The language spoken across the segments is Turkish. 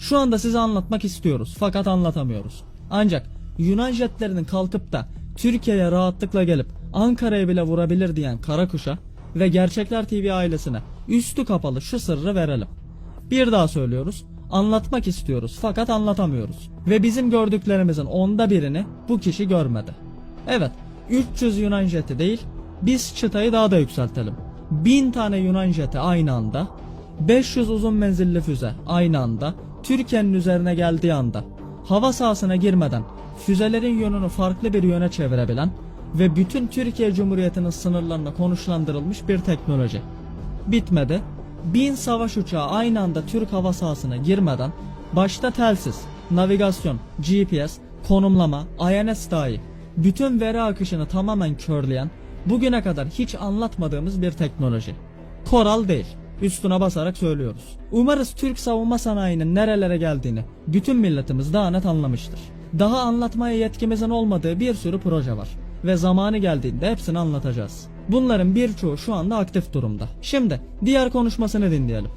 Şu anda size anlatmak istiyoruz fakat anlatamıyoruz. Ancak Yunan jetlerinin kalkıp da Türkiye'ye rahatlıkla gelip Ankara'ya bile vurabilir diyen Karakuş'a ve Gerçekler TV ailesine üstü kapalı şu sırrı verelim. Bir daha söylüyoruz. Anlatmak istiyoruz fakat anlatamıyoruz. Ve bizim gördüklerimizin onda birini bu kişi görmedi. Evet 300 Yunan jeti değil biz çıtayı daha da yükseltelim. 1000 tane Yunan jeti aynı anda 500 uzun menzilli füze aynı anda Türkiye'nin üzerine geldiği anda hava sahasına girmeden füzelerin yönünü farklı bir yöne çevirebilen ve bütün Türkiye Cumhuriyeti'nin sınırlarına konuşlandırılmış bir teknoloji. Bitmedi. Bin savaş uçağı aynı anda Türk hava sahasına girmeden başta telsiz, navigasyon, GPS, konumlama, INS dahi bütün veri akışını tamamen körleyen bugüne kadar hiç anlatmadığımız bir teknoloji. Koral değil. Üstüne basarak söylüyoruz. Umarız Türk savunma sanayinin nerelere geldiğini bütün milletimiz daha net anlamıştır. Daha anlatmaya yetkimizin olmadığı bir sürü proje var ve zamanı geldiğinde hepsini anlatacağız. Bunların birçoğu şu anda aktif durumda. Şimdi diğer konuşmasını dinleyelim.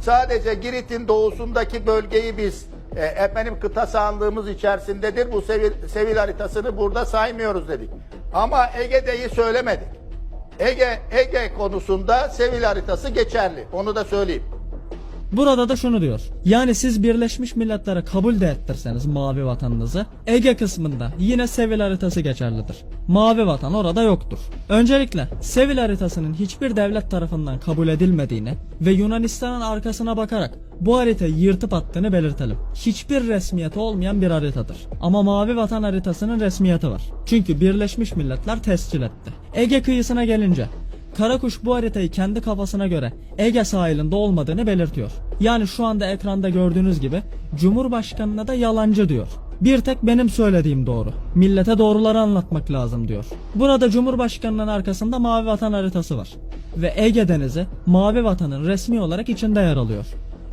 Sadece Girit'in doğusundaki bölgeyi biz e, efendim kıta sahanlığımız içerisindedir. Bu sevil, sevil haritasını burada saymıyoruz dedik. Ama Ege'deyi söylemedik. Ege Ege konusunda sevil haritası geçerli. Onu da söyleyeyim. Burada da şunu diyor. Yani siz Birleşmiş Milletler'e kabul de ettirseniz mavi vatanınızı Ege kısmında yine Sevil haritası geçerlidir. Mavi vatan orada yoktur. Öncelikle Sevil haritasının hiçbir devlet tarafından kabul edilmediğini ve Yunanistan'ın arkasına bakarak bu haritayı yırtıp attığını belirtelim. Hiçbir resmiyeti olmayan bir haritadır. Ama mavi vatan haritasının resmiyeti var. Çünkü Birleşmiş Milletler tescil etti. Ege kıyısına gelince Karakuş bu haritayı kendi kafasına göre Ege sahilinde olmadığını belirtiyor. Yani şu anda ekranda gördüğünüz gibi Cumhurbaşkanına da yalancı diyor. Bir tek benim söylediğim doğru. Millete doğruları anlatmak lazım diyor. Burada Cumhurbaşkanının arkasında Mavi Vatan haritası var. Ve Ege Denizi Mavi Vatan'ın resmi olarak içinde yer alıyor.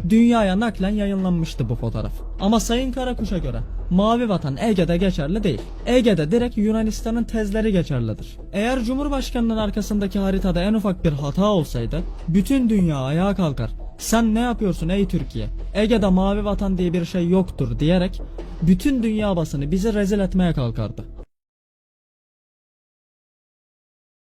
Dünyaya naklen yayınlanmıştı bu fotoğraf. Ama Sayın Karakuş'a göre Mavi Vatan Ege'de geçerli değil. Ege'de direkt Yunanistan'ın tezleri geçerlidir. Eğer Cumhurbaşkanının arkasındaki haritada en ufak bir hata olsaydı bütün dünya ayağa kalkar. Sen ne yapıyorsun ey Türkiye? Ege'de mavi vatan diye bir şey yoktur diyerek bütün dünya basını bizi rezil etmeye kalkardı.